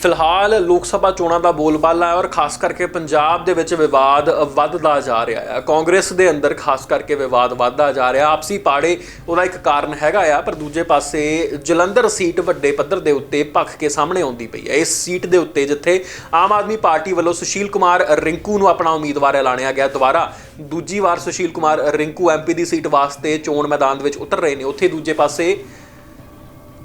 ਫਿਲਹਾਲ ਲੋਕ ਸਭਾ ਚੋਣਾਂ ਦਾ ਬੋਲਬਾਲਾ ਹੈ ਔਰ ਖਾਸ ਕਰਕੇ ਪੰਜਾਬ ਦੇ ਵਿੱਚ ਵਿਵਾਦ ਵੱਧਦਾ ਜਾ ਰਿਹਾ ਹੈ। ਕਾਂਗਰਸ ਦੇ ਅੰਦਰ ਖਾਸ ਕਰਕੇ ਵਿਵਾਦ ਵੱਧਦਾ ਜਾ ਰਿਹਾ। ਆਪਸੀ ਪਾੜੇ ਉਹਦਾ ਇੱਕ ਕਾਰਨ ਹੈਗਾ ਆ, ਪਰ ਦੂਜੇ ਪਾਸੇ ਜਲੰਧਰ ਸੀਟ ਵੱਡੇ ਪੱਧਰ ਦੇ ਉੱਤੇ ਭਖ ਕੇ ਸਾਹਮਣੇ ਆਉਂਦੀ ਪਈ ਹੈ। ਇਸ ਸੀਟ ਦੇ ਉੱਤੇ ਜਿੱਥੇ ਆਮ ਆਦਮੀ ਪਾਰਟੀ ਵੱਲੋਂ ਸੁਸ਼ੀਲ ਕੁਮਾਰ ਰਿੰਕੂ ਨੂੰ ਆਪਣਾ ਉਮੀਦਵਾਰ ਐਲਾਨਿਆ ਗਿਆ ਦੁਬਾਰਾ, ਦੂਜੀ ਵਾਰ ਸੁਸ਼ੀਲ ਕੁਮਾਰ ਰਿੰਕੂ ਐਮਪੀ ਦੀ ਸੀਟ ਵਾਸਤੇ ਚੋਣ ਮੈਦਾਨ ਦੇ ਵਿੱਚ ਉਤਰ ਰਹੇ ਨੇ। ਉੱਥੇ ਦੂਜੇ ਪਾਸੇ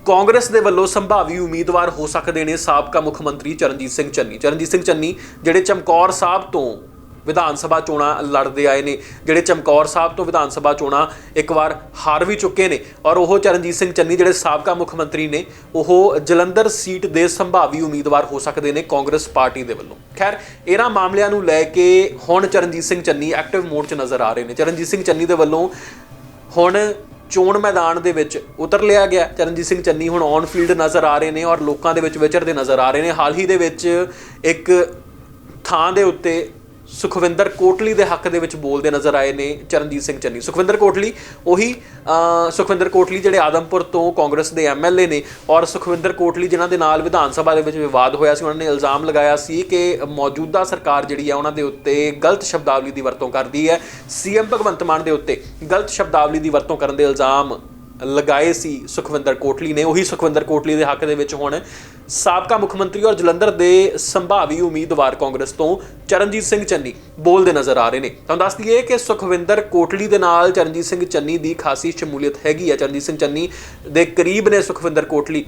ਕਾਂਗਰਸ ਦੇ ਵੱਲੋਂ ਸੰਭਾਵੀ ਉਮੀਦਵਾਰ ਹੋ ਸਕਦੇ ਨੇ ਸਾਬਕਾ ਮੁੱਖ ਮੰਤਰੀ ਚਰਨਜੀਤ ਸਿੰਘ ਚੰਨੀ। ਚਰਨਜੀਤ ਸਿੰਘ ਚੰਨੀ ਜਿਹੜੇ ਚਮਕੌਰ ਸਾਹਿਬ ਤੋਂ ਵਿਧਾਨ ਸਭਾ ਚੋਣਾਂ ਲੜਦੇ ਆਏ ਨੇ, ਜਿਹੜੇ ਚਮਕੌਰ ਸਾਹਿਬ ਤੋਂ ਵਿਧਾਨ ਸਭਾ ਚੋਣਾਂ ਇੱਕ ਵਾਰ ਹਾਰ ਵੀ ਚੁੱਕੇ ਨੇ ਔਰ ਉਹ ਚਰਨਜੀਤ ਸਿੰਘ ਚੰਨੀ ਜਿਹੜੇ ਸਾਬਕਾ ਮੁੱਖ ਮੰਤਰੀ ਨੇ, ਉਹ ਜਲੰਧਰ ਸੀਟ ਦੇ ਸੰਭਾਵੀ ਉਮੀਦਵਾਰ ਹੋ ਸਕਦੇ ਨੇ ਕਾਂਗਰਸ ਪਾਰਟੀ ਦੇ ਵੱਲੋਂ। ਖੈਰ, ਇਹਨਾਂ ਮਾਮਲਿਆਂ ਨੂੰ ਲੈ ਕੇ ਹੁਣ ਚਰਨਜੀਤ ਸਿੰਘ ਚੰਨੀ ਐਕਟਿਵ ਮੋਡ 'ਚ ਨਜ਼ਰ ਆ ਰਹੇ ਨੇ। ਚਰਨਜੀਤ ਸਿੰਘ ਚੰਨੀ ਦੇ ਵੱਲੋਂ ਹੁਣ ਚੋਣ ਮੈਦਾਨ ਦੇ ਵਿੱਚ ਉਤਰ ਲਿਆ ਗਿਆ। ਚਰਨਜੀਤ ਸਿੰਘ ਚੰਨੀ ਹੁਣ ਔਨ ਫੀਲਡ ਨਜ਼ਰ ਆ ਰਹੇ ਨੇ ਔਰ ਲੋਕਾਂ ਦੇ ਵਿੱਚ ਵਿਚਰਦੇ ਨਜ਼ਰ ਆ ਰਹੇ ਨੇ। ਹਾਲ ਹੀ ਦੇ ਵਿੱਚ ਇੱਕ ਥਾਂ ਦੇ ਉੱਤੇ ਸੁਖਵਿੰਦਰ ਕੋਟਲੀ ਦੇ ਹੱਕ ਦੇ ਵਿੱਚ ਬੋਲਦੇ ਨਜ਼ਰ ਆਏ ਨੇ ਚਰਨਜੀਤ ਸਿੰਘ ਚੰਨੀ। ਸੁਖਵਿੰਦਰ ਕੋਟਲੀ, ਉਹੀ ਸੁਖਵਿੰਦਰ ਕੋਟਲੀ ਜਿਹੜੇ ਆਦਮਪੁਰ ਤੋਂ ਕਾਂਗਰਸ ਦੇ ਐਮਐਲਏ ਨੇ ਔਰ ਸੁਖਵਿੰਦਰ ਕੋਟਲੀ ਜਿਨ੍ਹਾਂ ਦੇ ਨਾਲ ਵਿਧਾਨ ਸਭਾ ਦੇ ਵਿੱਚ ਵਿਵਾਦ ਹੋਇਆ ਸੀ, ਉਹਨਾਂ ਨੇ ਇਲਜ਼ਾਮ ਲਗਾਇਆ ਸੀ ਕਿ ਮੌਜੂਦਾ ਸਰਕਾਰ ਜਿਹੜੀ ਹੈ ਉਹਨਾਂ ਦੇ ਉੱਤੇ ਗਲਤ ਸ਼ਬਦਾਵਲੀ ਦੀ ਵਰਤੋਂ ਕਰਦੀ ਹੈ। ਸੀਐਮ ਭਗਵੰਤ ਮਾਨ ਦੇ ਉੱਤੇ ਗਲਤ ਸ਼ਬਦਾਵਲੀ ਦੀ ਵਰਤੋਂ ਕਰਨ ਦੇ ਇਲਜ਼ਾਮ ਲਗਾਏ ਸੀ ਸੁਖਵਿੰਦਰ ਕੋਟਲੀ ਨੇ। ਉਹੀ ਸੁਖਵਿੰਦਰ ਕੋਟਲੀ ਦੇ ਹੱਕ ਦੇ ਵਿੱਚ ਹੁਣ ਸਾਬਕਾ ਮੁੱਖ ਮੰਤਰੀ ਔਰ ਜਲੰਧਰ ਦੇ ਸੰਭਾਵੀ ਉਮੀਦਵਾਰ ਕਾਂਗਰਸ ਤੋਂ ਚਰਨਜੀਤ ਸਿੰਘ ਚੰਨੀ ਬੋਲਦੇ ਨਜ਼ਰ ਆ ਰਹੇ ਨੇ। ਤੁਹਾਨੂੰ ਦੱਸ ਦਈਏ ਕਿ ਸੁਖਵਿੰਦਰ ਕੋਟਲੀ ਦੇ ਨਾਲ ਚਰਨਜੀਤ ਸਿੰਘ ਚੰਨੀ ਦੀ ਖਾਸੀ ਸ਼ਮੂਲੀਅਤ ਹੈਗੀ ਹੈ ਚਰਨਜੀਤ ਸਿੰਘ ਚੰਨੀ ਦੇ ਕਰੀਬ ਨੇ ਸੁਖਵਿੰਦਰ ਕੋਟਲੀ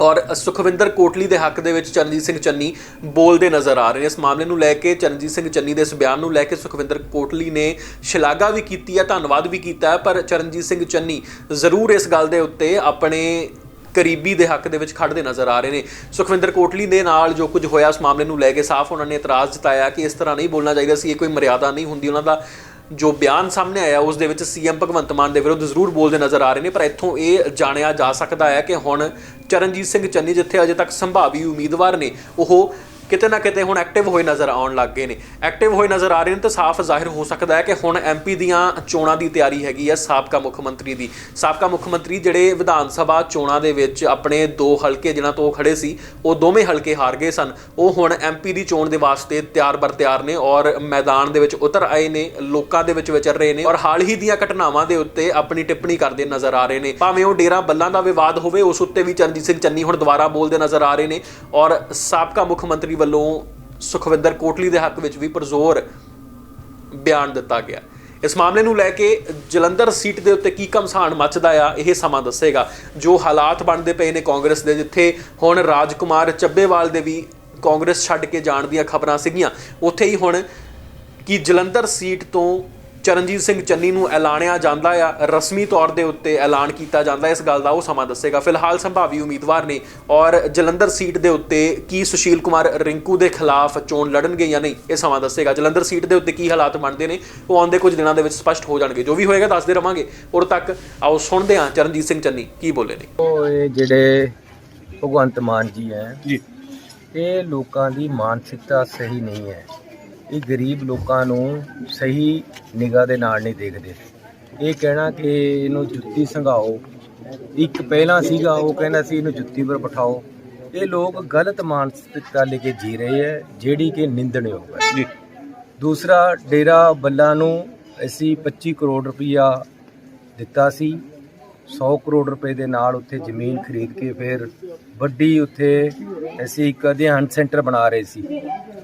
ਔਰ ਸੁਖਵਿੰਦਰ ਕੋਟਲੀ ਦੇ ਹੱਕ ਦੇ ਵਿੱਚ ਚਰਨਜੀਤ ਸਿੰਘ ਚੰਨੀ ਬੋਲਦੇ ਨਜ਼ਰ ਆ ਰਹੇ ਨੇ। ਇਸ ਮਾਮਲੇ ਨੂੰ ਲੈ ਕੇ ਚਰਨਜੀਤ ਸਿੰਘ ਚੰਨੀ ਦੇ ਇਸ ਬਿਆਨ ਨੂੰ ਲੈ ਕੇ ਸੁਖਵਿੰਦਰ ਕੋਟਲੀ ਨੇ ਸ਼ਲਾਘਾ ਵੀ ਕੀਤੀ ਹੈ ਧੰਨਵਾਦ ਵੀ ਕੀਤਾ ਪਰ ਚਰਨਜੀਤ ਸਿੰਘ ਚੰਨੀ ਜ਼ਰੂਰ ਇਸ ਗੱਲ ਦੇ ਉੱਤੇ ਆਪਣੇ ਕਰੀਬੀ ਦੇ ਹੱਕ ਦੇ ਵਿੱਚ ਖੜਦੇ ਨਜ਼ਰ ਆ ਰਹੇ ਨੇ। ਸੁਖਵਿੰਦਰ ਕੋਟਲੀ ਦੇ ਨਾਲ ਜੋ ਕੁਝ ਹੋਇਆ ਇਸ ਮਾਮਲੇ ਨੂੰ ਲੈ ਕੇ ਸਾਫ਼ ਉਹਨਾਂ ਨੇ ਇਤਰਾਜ਼ ਜਤਾਇਆ ਕਿ ਇਸ ਤਰ੍ਹਾਂ ਨਹੀਂ ਬੋਲਣਾ ਚਾਹੀਦਾ ਸੀ, ਇਹ ਕੋਈ ਮਰਿਆਦਾ ਨਹੀਂ ਹੁੰਦੀ। ਉਹਨਾਂ ਦਾ ਜੋ ਬਿਆਨ ਸਾਹਮਣੇ ਆਇਆ, ਉਸ ਦੇ ਵਿੱਚ ਸੀਐਮ ਭਗਵੰਤ ਮਾਨ ਦੇ ਵਿਰੁੱਧ ਜ਼ਰੂਰ ਬੋਲਦੇ ਨਜ਼ਰ ਆ ਰਹੇ ਨੇ, ਪਰ ਇੱਥੋਂ ਇਹ ਜਾਣਿਆ ਜਾ ਸਕਦਾ ਹੈ ਕਿ ਹੁਣ ਚਰਨਜੀਤ ਸਿੰਘ ਚੰਨੀ, ਜਿੱਥੇ ਅਜੇ ਤੱਕ ਸੰਭਾਵੀ ਉਮੀਦਵਾਰ ਨੇ, ਉਹ ਕਿਤੇ ਨਾ ਕਿਤੇ ਹੁਣ ਐਕਟਿਵ ਹੋਏ ਨਜ਼ਰ ਆਉਣ ਲੱਗ ਗਏ ਨੇ। ਐਕਟਿਵ ਹੋਏ ਨਜ਼ਰ ਆ ਰਹੇ ਨੇ ਤਾਂ ਸਾਫ਼ ਜ਼ਾਹਿਰ ਹੋ ਸਕਦਾ ਹੈ ਕਿ ਹੁਣ ਐਮਪੀ ਦੀਆਂ ਚੋਣਾਂ ਦੀ ਤਿਆਰੀ ਹੈਗੀ ਹੈ ਸਾਬਕਾ ਮੁੱਖ ਮੰਤਰੀ ਦੀ। ਸਾਬਕਾ ਮੁੱਖ ਮੰਤਰੀ ਜਿਹੜੇ ਵਿਧਾਨ ਸਭਾ ਚੋਣਾਂ ਦੇ ਵਿੱਚ ਆਪਣੇ ਦੋ ਹਲਕੇ ਜਿਨ੍ਹਾਂ ਤੋਂ ਉਹ ਖੜੇ ਸੀ, ਉਹ ਦੋਵੇਂ ਹਲਕੇ ਹਾਰ ਗਏ ਸਨ। ਉਹ ਹੁਣ ਐਮਪੀ ਦੀ ਚੋਣ ਦੇ ਵਾਸਤੇ ਤਿਆਰ ਬਰ ਤਿਆਰ ਨੇ ਔਰ ਮੈਦਾਨ ਦੇ ਵਿੱਚ ਉਤਰ ਆਏ ਨੇ, ਲੋਕਾਂ ਦੇ ਵਿੱਚ ਵਿਚਰ ਰਹੇ ਨੇ ਔਰ ਹਾਲ ਹੀ ਦੀਆਂ ਘਟਨਾਵਾਂ ਦੇ ਉੱਤੇ ਆਪਣੀ ਟਿੱਪਣੀ ਕਰਦੇ ਨਜ਼ਰ ਆ ਰਹੇ ਨੇ। ਭਾਵੇਂ ਉਹ ਡੇਰਾ ਬੱਲਾਂ ਦਾ ਵਿਵਾਦ ਹੋਵੇ, ਉਸ ਉੱਤੇ ਵੀ ਚਰਨਜੀਤ ਸਿੰਘ ਚੰਨੀ ਹੁਣ ਦੁਬਾਰਾ ਬੋਲਦੇ ਨਜ਼ਰ ਆ ਰਹੇ ਨੇ ਔਰ ਸਾਬਕਾ ਮੁੱਖ ਮੰਤਰੀ ਵੱਲੋਂ ਸੁਖਵਿੰਦਰ ਕੋਟਲੀ ਦੇ ਹੱਕ ਵਿੱਚ ਵੀ ਪਰਜ਼ੋਰ ਬਿਆਨ ਦਿੱਤਾ ਗਿਆ। ਇਸ ਮਾਮਲੇ ਨੂੰ ਲੈ ਕੇ ਜਲੰਧਰ ਸੀਟ ਦੇ ਉੱਤੇ ਕੀ ਕਮਸਾਨ ਮੱਚਦਾ ਆ, ਇਹ ਸਮਾਂ ਦੱਸੇਗਾ। ਜੋ ਹਾਲਾਤ ਬਣਦੇ ਪਏ ਨੇ ਕਾਂਗਰਸ ਦੇ, ਜਿੱਥੇ ਹੁਣ ਰਾਜਕੁਮਾਰ ਚੱਬੇਵਾਲ ਦੇ ਵੀ ਕਾਂਗਰਸ ਛੱਡ ਕੇ ਜਾਣ ਦੀਆਂ ਖਬਰਾਂ ਸੀਗੀਆਂ, ਉੱਥੇ ਹੀ ਹੁਣ ਕਿ ਜਲੰਧਰ ਸੀਟ ਤੋਂ ਚਰਨਜੀਤ ਸਿੰਘ ਚੰਨੀ ਨੂੰ ਐਲਾਨਿਆ ਜਾਂਦਾ ਆ। ਰਸਮੀ ਤੌਰ ਦੇ ਉੱਤੇ ਐਲਾਨ ਕੀਤਾ ਜਾਂਦਾ। ਇਸ ਗੱਲ ਦਾ ਉਹ ਸਮਾਂ ਦੱਸੇਗਾ। ਫਿਲਹਾਲ ਸੰਭਾਵੀ ਉਮੀਦਵਾਰ ਨੇ ਔਰ ਜਲੰਧਰ ਸੀਟ ਦੇ ਉੱਤੇ ਕੀ ਸੁਸ਼ੀਲ ਕੁਮਾਰ ਰਿੰਕੂ ਦੇ ਖਿਲਾਫ ਚੋਣ ਲੜਨਗੇ ਜਾਂ ਨਹੀਂ ਇਹ ਸਮਾਂ ਦੱਸੇਗਾ। ਜਲੰਧਰ ਸੀਟ ਦੇ ਉੱਤੇ ਕੀ ਹਾਲਾਤ ਬਣਦੇ ਨੇ ਉਹ ਆਉਂਦੇ ਕੁਝ ਦਿਨਾਂ ਦੇ ਵਿੱਚ ਸਪਸ਼ਟ ਹੋ ਜਾਣਗੇ। ਜੋ ਵੀ ਹੋਏਗਾ ਦੱਸਦੇ ਰਵਾਂਗੇ। ਉਦੋਂ ਤੱਕ ਆਓ ਸੁਣਦੇ ਹਾਂ ਚਰਨਜੀਤ ਸਿੰਘ ਚੰਨੀ ਕੀ ਬੋਲੇ ਨੇ। ਉਹ ਇਹ ਜਿਹੜੇ ਭਗਵੰਤ ਮਾਨ ਜੀ ਹੈ ਜੀ। ਇਹ ਲੋਕਾਂ ਦੀ ਮਾਨਸਿਕਤਾ ਸਹੀ ਨਹੀਂ ਹੈ। ਇਹ ਗਰੀਬ ਲੋਕਾਂ ਨੂੰ ਸਹੀ ਨਿਗਾਹ ਦੇ ਨਾਲ ਨਹੀਂ ਦੇਖਦੇ। ਇਹ ਕਹਿਣਾ ਕਿ ਇਹਨੂੰ ਜੁੱਤੀ ਸੰਘਾਓ। ਇੱਕ ਪਹਿਲਾਂ ਸੀਗਾ ਉਹ ਕਹਿੰਦਾ ਸੀ ਇਹਨੂੰ ਜੁੱਤੀ ਪਰ ਬਿਠਾਓ। ਇਹ ਲੋਕ ਗਲਤ ਮਾਨਸਿਕਤਾ ਲੈ ਕੇ ਜੀ ਰਹੇ ਹੈ ਜਿਹੜੀ ਕਿ ਨਿੰਦਣਯੋਗ ਹੈ। ਦੂਸਰਾ ਡੇਰਾ ਬੱਲਾ ਨੂੰ ਅਸੀਂ 25 ਕਰੋੜ ਰੁਪਈਆ ਦਿੱਤਾ ਸੀ। 100 ਕਰੋੜ ਰੁਪਏ ਦੇ ਨਾਲ ਉੱਥੇ ਜ਼ਮੀਨ ਖਰੀਦ ਕੇ ਫਿਰ ਵੱਡੀ ਉੱਥੇ ਅਸੀਂ ਇੱਕ ਅਧਿਐਨ ਸੈਂਟਰ ਬਣਾ ਰਹੇ ਸੀ।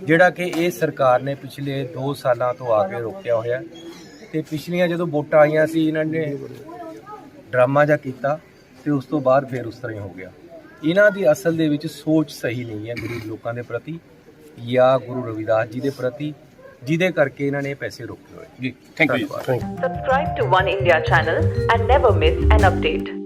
ਜਿਹੜਾ ਕਿ ਇਹ ਸਰਕਾਰ ਨੇ ਪਿਛਲੇ 2 ਸਾਲਾਂ ਤੋਂ ਆ ਕੇ ਰੋਕਿਆ ਹੋਇਆ। ਤੇ ਪਿਛਲੀਆਂ ਜਦੋਂ ਵੋਟਾਂ ਆਈਆਂ ਸੀ ਇਹਨਾਂ ਨੇ ਡਰਾਮਾ ਜਿਹਾ ਕੀਤਾ ਤੇ ਉਸ ਤੋਂ ਬਾਅਦ ਫਿਰ ਉਸ ਤਰ੍ਹਾਂ ਹੀ ਹੋ ਗਿਆ। ਇਹਨਾਂ ਦੀ ਅਸਲ ਦੇ ਵਿੱਚ ਸੋਚ ਸਹੀ ਨਹੀਂ ਹੈ ਗਰੀਬ ਲੋਕਾਂ ਦੇ ਪ੍ਰਤੀ ਜਾਂ ਗੁਰੂ ਰਵਿਦਾਸ ਜੀ ਦੇ ਪ੍ਰਤੀ ਜਿਹਦੇ ਕਰਕੇ ਇਹਨਾਂ ਨੇ ਇਹ ਪੈਸੇ ਰੋਕੇ ਹੋਏ। ਜੀ thank you Subscribe to One India channel and never miss an update.